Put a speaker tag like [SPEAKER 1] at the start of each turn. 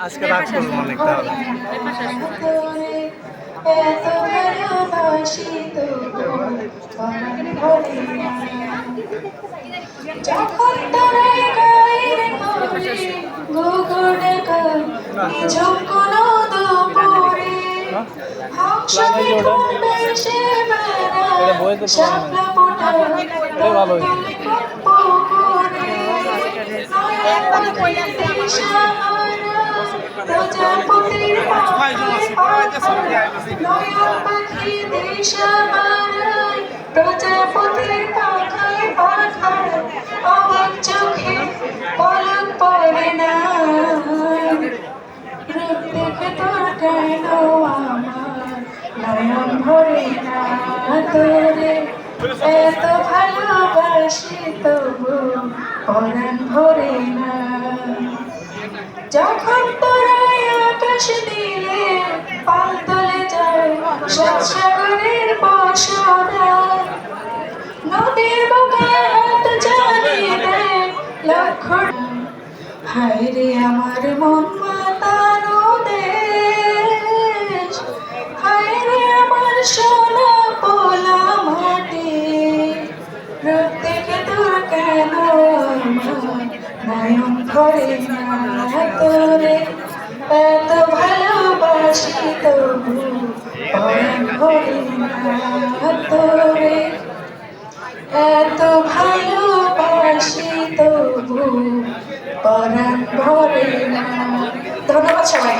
[SPEAKER 1] আজকে রাগ করব অনেক তাহলে
[SPEAKER 2] যখন গুগুড় যখন দুপুরে হাসি ফুটবে সে
[SPEAKER 1] ভালো হয়েছে।
[SPEAKER 2] প্রজাপতির নয়ন পাখি দেশ আমারাই প্রজাপতির পাখায় পাখায় অবাক চোখে পলক পড়ে কেন আমার নয়ন ভরে না তোরে এত ভালোবাসি তবু পরাণ ভরে সাগরের বসরা নদীর বুকে হাত জানিয়ে দেয় রে আমার মন মাতানো দেশ হায় রে আমার সোনা পোলা মাটি। দেখে তোর কেন নয়ন ভরে না তোরে? এত ভালোবাসি তবু তোরে এত ভালোবাসি তবু পরাণ ভরে না। ধন্যবাদ সবাই